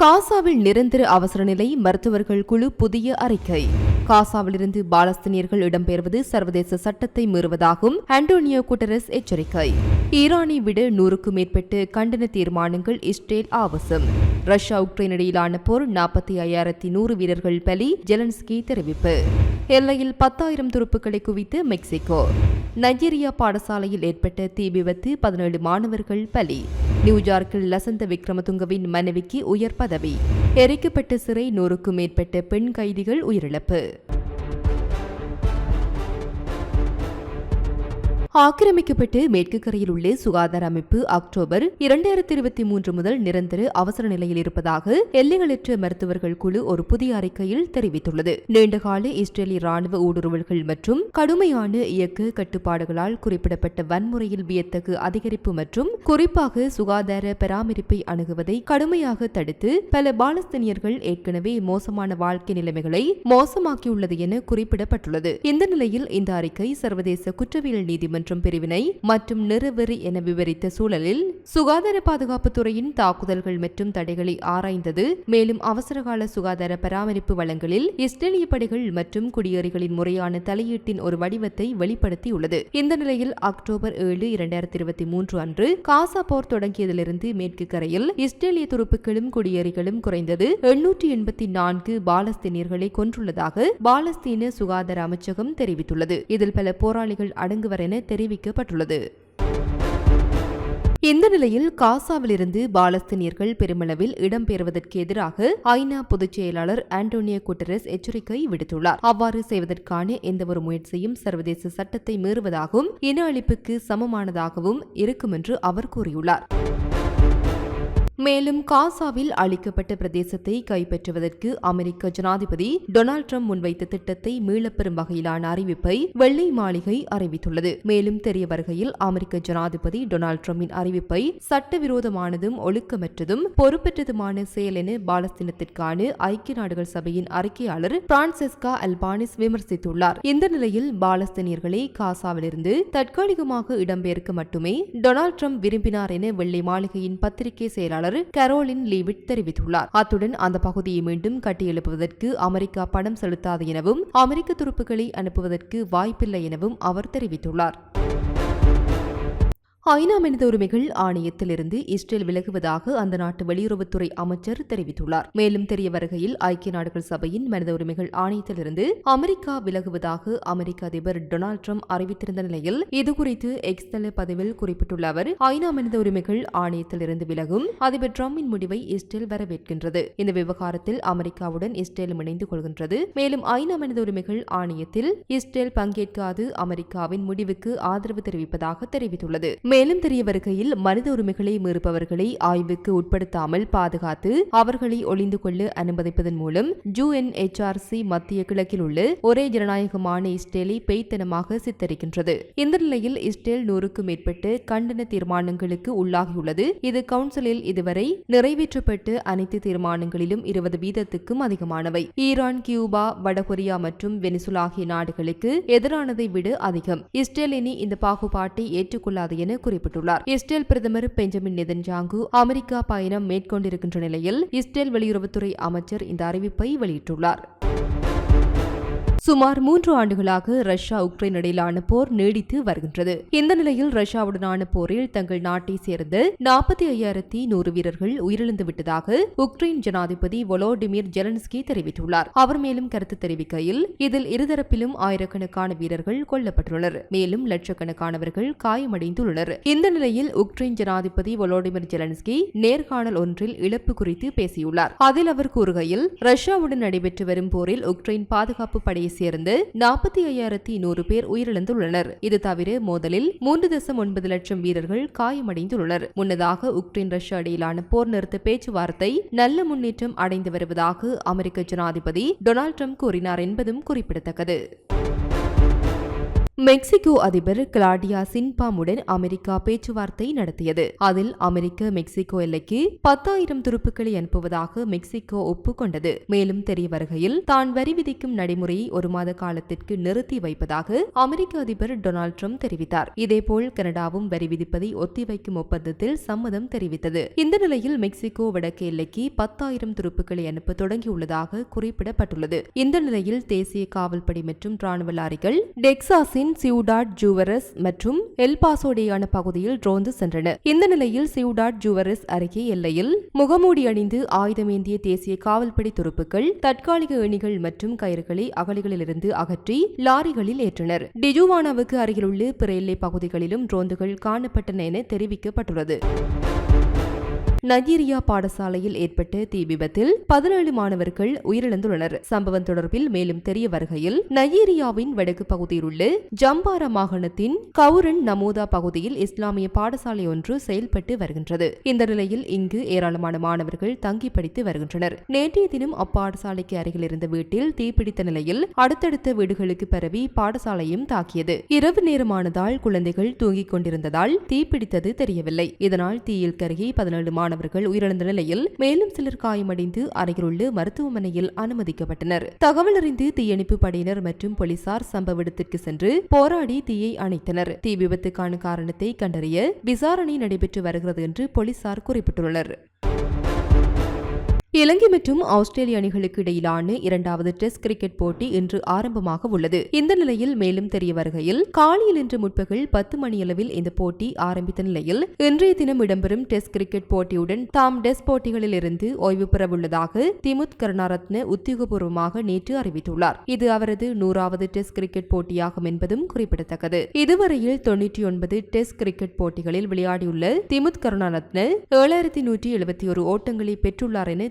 காசாவில் நிரந்தர அவசர நிலை மருத்துவர்கள் குழு புதிய அறிக்கை. காசாவிலிருந்து பாலஸ்தீனியர்கள் இடம்பெயர்வது சர்வதேச சட்டத்தை மீறுவதாகும் ஆண்டோனியோ குட்டரஸ் எச்சரிக்கை. ஈரானை விட நூறுக்கும் மேற்பட்ட கண்டன தீர்மானங்கள் இஸ்ரேல் ஆவசம். ரஷ்யா உக்ரைன் இடையிலான போர் நாற்பத்தி ஐயாயிரத்தி நூறு வீரர்கள் பலி ஜெலன்ஸ்கி தெரிவிப்பு. எல்லையில் பத்தாயிரம் துருப்புக்களை குவித்து மெக்சிகோ. நைஜீரியா பாடசாலையில் ஏற்பட்ட தீ விபத்து பதினேழு மாணவர்கள் பலி. நியூயார்க்கில் லசந்த விக்ரமதுங்கவின் மனைவிக்கு உயர் பதவி. எரிக்கப்பட்ட சிறை நூறுக்கும் மேற்பட்ட பெண் கைதிகள் உயிரிழப்பு. ஆக்கிரமிக்கப்பட்டு மேற்கு கரையில் உள்ள சுகாதார அமைப்பு அக்டோபர் இரண்டாயிரத்தி இருபத்தி மூன்று முதல் நிரந்தர அவசர நிலையில் இருப்பதாக எல்லைகளற்ற மருத்துவர்கள் குழு ஒரு புதிய அறிக்கையில் தெரிவித்துள்ளது. நீண்டகால இஸ்ரேலிய ராணுவ ஊடுருவல்கள் மற்றும் கடுமையான இயக்க கட்டுப்பாடுகளால் குறிப்பிடப்பட்ட வன்முறையில் வியத்தகு அதிகரிப்பு மற்றும் குறிப்பாக சுகாதார பராமரிப்பை அணுகுவதை கடுமையாக தடுத்து பல பாலஸ்தீனியர்கள் ஏற்கனவே மோசமான வாழ்க்கை நிலைமைகளை மோசமாக்கியுள்ளது என குறிப்பிடப்பட்டுள்ளது. இந்த நிலையில் இந்த அறிக்கை சர்வதேச குற்றவியல் நீதிமன்றம் பிரிவினை மற்றும் நிறுவெறி என விவரித்த சூழலில் சுகாதார பாதுகாப்பு துறையின் தாக்குதல்கள் மற்றும் தடைகளை ஆராய்ந்தது. மேலும் அவசரகால சுகாதார பராமரிப்பு வளங்களில் இஸ்ரேலிய படைகள் மற்றும் குடியேறிகளின் முறையான தலையீட்டின் ஒரு வடிவத்தை வெளிப்படுத்தியுள்ளது. இந்த நிலையில் அக்டோபர் ஏழு இரண்டாயிரத்தி இருபத்தி மூன்று அன்று காசா போர் தொடங்கியதிலிருந்து மேற்கு கரையில் இஸ்ரேலிய துருப்புக்களும் குடியேறிகளும் குறைந்தது எண்ணூற்றி எண்பத்தி நான்கு பாலஸ்தீனியர்களை கொன்றுள்ளதாக பாலஸ்தீன சுகாதார அமைச்சகம் தெரிவித்துள்ளது. இதில் பல போராளிகள் அடங்குவர் என தெரிவிக்கப்பட்டுள்ளது. இந்த நிலையில் காசாவிலிருந்து பாலஸ்தீனியர்கள் பெருமளவில் இடம்பெறுவதற்கு எதிராக ஐநா பொதுச் செயலாளர் ஆண்டோனியோ குட்டரஸ் எச்சரிக்கை விடுத்துள்ளார். அவ்வாறு செய்வதற்கான எந்தவொரு முயற்சியும் சர்வதேச சட்டத்தை மீறுவதாகவும் இன அழிப்புக்கு சமமானதாகவும் இருக்கும் என்று அவர் கூறியுள்ளார். மேலும் காசாவில் அளிக்கப்பட்ட பிரதேசத்தை கைப்பற்றுவதற்கு அமெரிக்க ஜனாதிபதி டொனால்ட் ட்ரம்ப் முன்வைத்த திட்டத்தை மீளப்பெறும் வகையிலான அறிவிப்பை வெள்ளை மாளிகை அறிவித்துள்ளது. மேலும் தெரிய வருகையில் அமெரிக்க ஜனாதிபதி டொனால்ட் ட்ரம்பின் அறிவிப்பை சட்டவிரோதமானதும் ஒழுக்கமற்றதும் பொறுப்பற்றதுமான செயல் என பாலஸ்தீனத்திற்கான ஐக்கிய நாடுகள் சபையின் அறிக்கையாளர் பிரான்சிஸ்கா அல்பானிஸ் விமர்சித்துள்ளார். இந்த நிலையில் பாலஸ்தீனியர்களை காசாவிலிருந்து தற்காலிகமாக இடம்பெயர்க்க மட்டுமே டொனால்ட் ட்ரம்ப் விரும்பினார் என வெள்ளை மாளிகையின் பத்திரிகை செயலாளர் செயலாளர் கரோலின் லீவிட் தெரிவித்துள்ளார். அத்துடன் அந்த பகுதியை மீண்டும் கட்டியெழுப்புவதற்கு அமெரிக்கா பணம் செலுத்தாது எனவும் அமெரிக்க துருப்புக்களை அனுப்புவதற்கு வாய்ப்பில்லை எனவும் அவர் தெரிவித்துள்ளார். ஐநா மனித உரிமைகள் ஆணையத்திலிருந்து இஸ்ரேல் விலகுவதாக அந்த நாட்டு வெளியுறவுத்துறை அமைச்சர் தெரிவித்துள்ளார். மேலும் தெரிய வருகையில் ஐக்கிய நாடுகள் சபையின் மனித உரிமைகள் ஆணையத்திலிருந்து அமெரிக்கா விலகுவதாக அமெரிக்க அதிபர் டொனால்டு ட்ரம்ப் அறிவித்திருந்த நிலையில் இதுகுறித்து எக்ஸ் தள பதிவில் குறிப்பிட்டுள்ள அவர் ஐநா மனித உரிமைகள் ஆணையத்திலிருந்து விலகும் அதிபர் ட்ரம்பின் முடிவை இஸ்ரேல் வரவேற்கின்றது. இந்த விவகாரத்தில் அமெரிக்காவுடன் இஸ்ரேலும் இணைந்து கொள்கின்றது. மேலும் ஐநா மனித உரிமைகள் ஆணையத்தில் இஸ்ரேல் பங்கேற்காது அமெரிக்காவின் முடிவுக்கு ஆதரவு தெரிவிப்பதாக தெரிவித்துள்ளது. மேலும் தெரிய வருகையில் மனித உரிமைகளை மீறுபவர்களை ஆய்வுக்கு உட்படுத்தாமல் பாதுகாத்து அவர்களை ஒளிந்து கொள்ள அனுமதிப்பதன் மூலம் யுஎன்எச்ஆர்சி மத்திய கிழக்கில் உள்ள ஒரே ஜனநாயகமான இஸ்ரேலை பெய்த்தனமாக சித்தரிக்கின்றது. இந்த நிலையில் இஸ்ரேல் நூறுக்கும் மேற்பட்ட கண்டன தீர்மானங்களுக்கு உள்ளாகியுள்ளது. இது கவுன்சிலில் இதுவரை நிறைவேற்றப்பட்டு அனைத்து தீர்மானங்களிலும் இருபது வீதத்துக்கும் அதிகமானவை. ஈரான் கியூபா வடகொரியா மற்றும் வெனிசுலா ஆகிய நாடுகளுக்கு எதிரானதை விட அதிகம். இஸ்ரேல் இனி இந்த பாகுபாட்டை ஏற்றுக்கொள்ளாது என குறிப்பிட்டுள்ளார். இஸ்ரேல் பிரதமர் பெஞ்சமின் நெதன்ஜாங்கு அமெரிக்கா பயணம் மேற்கொண்டிருக்கின்ற நிலையில் இஸ்ரேல் வெளியுறவுத்துறை அமைச்சர் இந்த அறிவிப்பை வெளியிட்டுள்ளார். சுமார் மூன்று ஆண்டுகளாக ரஷ்யா உக்ரைன் இடையிலான போர் நீடித்து வருகின்றது. இந்த நிலையில் ரஷ்யாவுடனான போரில் தங்கள் நாட்டை சேர்ந்த நாற்பத்தி ஐயாயிரத்தி நூறு வீரர்கள் உயிரிழந்து விட்டதாக உக்ரைன் ஜனாதிபதி வொலோடிமிர் ஜெலன்ஸ்கி தெரிவித்துள்ளார். அவர் மேலும் கருத்து தெரிவிக்கையில் இதில் இருதரப்பிலும் ஆயிரக்கணக்கான வீரர்கள் கொல்லப்பட்டுள்ளனர். மேலும் லட்சக்கணக்கானவர்கள் காயமடைந்துள்ளனர். இந்த நிலையில் உக்ரைன் ஜனாதிபதி வொலோடிமிர் ஜெலன்ஸ்கி நேர்காணல் ஒன்றில் இழப்பு குறித்து பேசியுள்ளார். அதில் அவர் கூறுகையில் ரஷ்யாவுடன் நடைபெற்று வரும் போரில் உக்ரைன் பாதுகாப்பு படையை சேர்ந்து நாற்பத்தி ஐயாயிரத்தி நூறு பேர் உயிரிழந்துள்ளனர். இது தவிர மோதலில் மூன்று தசம் ஒன்பது லட்சம் வீரர்கள் காயமடைந்துள்ளனர். முன்னதாக உக்ரைன் ரஷ்யா இடையிலான போர் நிறுத்த பேச்சுவார்த்தை நல்ல முன்னேற்றம் அடைந்து வருவதாக அமெரிக்க ஜனாதிபதி டொனால்ட் ட்ரம்ப் கூறினார் என்பதும் குறிப்பிடத்தக்கது. மெக்சிகோ அதிபர் கிளாடியா சின்பாமுடன் அமெரிக்கா பேச்சுவார்த்தை நடத்தியது. அதில் அமெரிக்க மெக்சிகோ எல்லைக்கு பத்தாயிரம் துருப்புக்களை அனுப்புவதாக மெக்சிகோ ஒப்புக்கொண்டது. மேலும் தெரிய வருகையில் தான் வரி விதிக்கும் நடைமுறையை ஒரு மாத காலத்திற்கு நிறுத்தி வைப்பதாக அமெரிக்க அதிபர் டொனால்ட் ட்ரம்ப் தெரிவித்தார். இதேபோல் கனடாவும் வரி விதிப்பதை ஒத்திவைக்கும் ஒப்பந்தத்தில் சம்மதம் தெரிவித்தது. இந்த நிலையில் மெக்சிகோ வடக்கு எல்லைக்கு பத்தாயிரம் துருப்புக்களை அனுப்ப தொடங்கியுள்ளதாக குறிப்பிடப்பட்டுள்ளது. இந்த நிலையில் தேசிய காவல்படை மற்றும் ராணுவ லாரிகள் டெக்சாஸின் சியூடாட் ஜூவரஸ் மற்றும் எல்பாசோடேயான பகுதியில் ரோந்து சென்றன இந்த நிலையில் சியூடாட் ஜூவரஸ் அருகே எல்லையில் முகமூடி அணிந்து ஆயுதமேந்திய தேசிய காவல்படை துருப்புக்கள் தற்காலிக எணிகள் மற்றும் கயிறுகளை அகலிகளிலிருந்து அகற்றி லாரிகளில் ஏற்றனர். டிஜுவானாவுக்கு அருகிலுள்ள பிற எல்லை பகுதிகளிலும் ரோந்துகள் காணப்பட்டன என தெரிவிக்கப்பட்டுள்ளது. நைஜீரியா பாடசாலையில் ஏற்பட்ட தீ விபத்தில் பதினேழு மாணவர்கள் உயிரிழந்துள்ளனர். சம்பவம் தொடர்பில் மேலும் தெரிய வருகையில் நைஜீரியாவின் வடக்கு பகுதியில் உள்ள ஜம்பாரா மாகாணத்தின் கவுரன் நமோதா பகுதியில் இஸ்லாமிய பாடசாலை ஒன்று செயல்பட்டு வருகின்றது. இந்த நிலையில் இங்கு ஏராளமான மாணவர்கள் தங்கி படித்து வருகின்றனர். நேற்றைய தினம் அப்பாடசாலைக்கு அருகில் இருந்த வீட்டில் தீப்பிடித்த நிலையில் அடுத்தடுத்த வீடுகளுக்கு பரவி பாடசாலையும் தாக்கியது. இரவு நேரமானதால் குழந்தைகள் தூங்கிக் கொண்டிருந்ததால் தீப்பிடித்தது தெரியவில்லை. இதனால் தீயில் கருகி பதினேழு மாணவர்கள் உயிரிழந்த நிலையில் மேலும் சிலர் காயமடைந்து அருகிலுள்ள மருத்துவமனையில் அனுமதிக்கப்பட்டனர். தகவல் அறிந்து தீயணைப்பு படையினர் மற்றும் போலீசார் சம்பவ இடத்திற்கு சென்று போராடி தீயை அணைத்தனர். தீ விபத்துக்கான காரணத்தை கண்டறிய விசாரணை நடைபெற்று வருகிறது என்று போலீசார் குறிப்பிட்டுள்ளனர். இலங்கை மற்றும் ஆஸ்திரேலிய அணிகளுக்கு இடையிலான இரண்டாவது டெஸ்ட் கிரிக்கெட் போட்டி இன்று ஆரம்பமாக உள்ளது. இந்த நிலையில் மேலும் தெரிய வருகையில் காலையில் இன்று முற்பகல் பத்து மணியளவில் இந்த போட்டி ஆரம்பித்த நிலையில் இன்றைய தினம் இடம்பெறும் டெஸ்ட் கிரிக்கெட் போட்டியுடன் தாம் டெஸ்ட் போட்டிகளில் இருந்து ஓய்வு பெறவுள்ளதாக திமுத் கருணாரத்ன உத்தியோகபூர்வமாக நேற்று அறிவித்துள்ளார். இது அவரது நூறாவது டெஸ்ட் கிரிக்கெட் போட்டியாகும் என்பதும் குறிப்பிடத்தக்கது. இதுவரையில் தொன்னூற்றி ஒன்பது டெஸ்ட் கிரிக்கெட் போட்டிகளில் விளையாடியுள்ள திமுத் கருணாரத்ன ஏழாயிரத்தி நூற்றி எழுபத்தி ஒரு ஓட்டங்களை பெற்றுள்ளார் என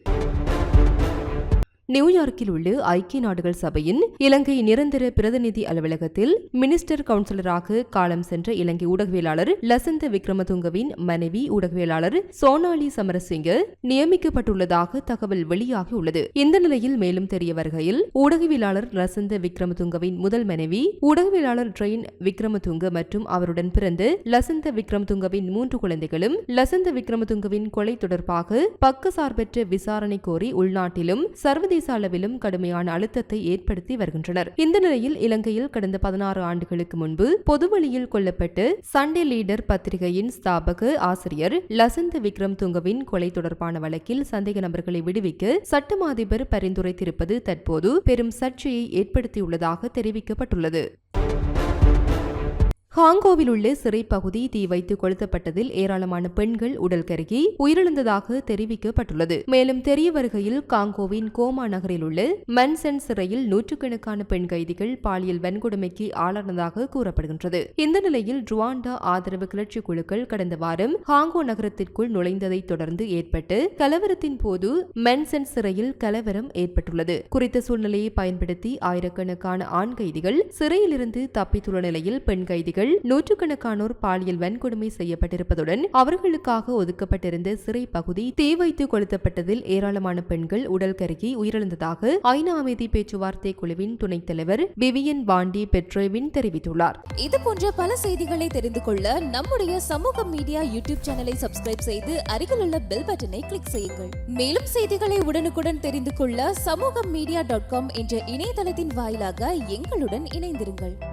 நியூயார்க்கில் உள்ள ஐக்கிய நாடுகள் சபையின் இலங்கை நிரந்தர பிரதிநிதி அலுவலகத்தில் மினிஸ்டர் கவுன்சிலராக காலம் சென்ற இலங்கை ஊடகவியலாளர் லசந்த விக்ரமதுங்கவின் மனைவி ஊடகவியலாளர் சோனாலி சமரசிங்க நியமிக்கப்பட்டுள்ளதாக தகவல் வெளியாகியுள்ளது இந்த நிலையில் மேலும் தெரிய வருகையில் ஊடகவியலாளர் லசந்த விக்ரமதுங்கவின் முதல் மனைவி ஊடகவியலாளர் ட்ரெயின் விக்ரமதுங்க மற்றும் அவருடன் பிறந்த லசந்த விக்ரமதுங்கவின் மூன்று குழந்தைகளும் லசந்த விக்ரமதுங்கவின் கொலை தொடர்பாக பக்கசார்பற்ற விசாரணை கோரி உள்நாட்டிலும் சர்வதேச சர்வதேச அளவிலும் கடுமையான அழுத்தத்தை ஏற்படுத்தி வருகின்றனர். இந்த நிலையில் இலங்கையில் கடந்த பதினாறு ஆண்டுகளுக்கு முன்பு பொதுவழியில் கொல்லப்பட்டு சண்டே லீடர் பத்திரிகையின் ஸ்தாபக ஆசிரியர் லசந்த் விக்ரம் துங்கவின் கொலை தொடர்பான வழக்கில் சந்தேக நபர்களை விடுவிக்க சட்டம் அதிபர் பரிந்துரைத்திருப்பது தற்போது பெரும் சர்ச்சையை ஏற்படுத்தியுள்ளதாக தெரிவிக்கப்பட்டுள்ளது. ஹாங்கோவில் உள்ள சிறை பகுதி தீ வைத்து கொளுத்தப்பட்டதில் ஏராளமான பெண்கள் உடல் கருகி உயிரிழந்ததாக தெரிவிக்கப்பட்டுள்ளது. மேலும் தெரிய வருகையில் காங்கோவின் கோமா நகரில் உள்ள மன்சன் சிறையில் நூற்றுக்கணக்கான பெண் கைதிகள் பாலியல் வன்கொடுமைக்கு ஆளானதாக கூறப்படுகின்றது. இந்த நிலையில் ருவாண்டா ஆதரவு கிளர்ச்சி குழுக்கள் கடந்த வாரம் ஹாங்கோ நகரத்திற்குள் நுழைந்ததைத் தொடர்ந்து ஏற்பட்டு கலவரத்தின் போது மென்சன் சிறையில் கலவரம் ஏற்பட்டுள்ளது. குறித்த சூழ்நிலையை பயன்படுத்தி ஆயிரக்கணக்கான ஆண் கைதிகள் சிறையிலிருந்து தப்பித்துள்ள நிலையில் பெண் கைதிகள் கைதிகள் நூற்றுக்கணக்கானோர் பாலியல் வன்கொடுமை செய்யப்பட்டிருப்பதுடன் அவர்களுக்காக ஒதுக்கப்பட்டிருந்த சிறை பகுதி தீ வைத்து கொளுத்தப்பட்டதில் ஏராளமான பெண்கள் உடல் கருகி உயிரிழந்ததாக ஐநா அமைதி பேச்சுவார்த்தை குழுவின் துணைத் தலைவர் விவியன் பாண்டி பெட்ரோவின் தெரிவித்துள்ளார். இது போன்ற பல செய்திகளை தெரிந்து கொள்ள நம்முடைய சமூக மீடியா யூடியூப் சேனலை சப்ஸ்கிரைப் செய்து அருகில் உள்ள பெல் பட்டனை கிளிக் செய்யுங்கள். மேலும் செய்திகளை உடனுக்குடன் தெரிந்து கொள்ள சமூக மீடியா டாட் காம் என்ற இணையதளத்தின் வாயிலாக எங்களுடன் இணைந்திருங்கள்.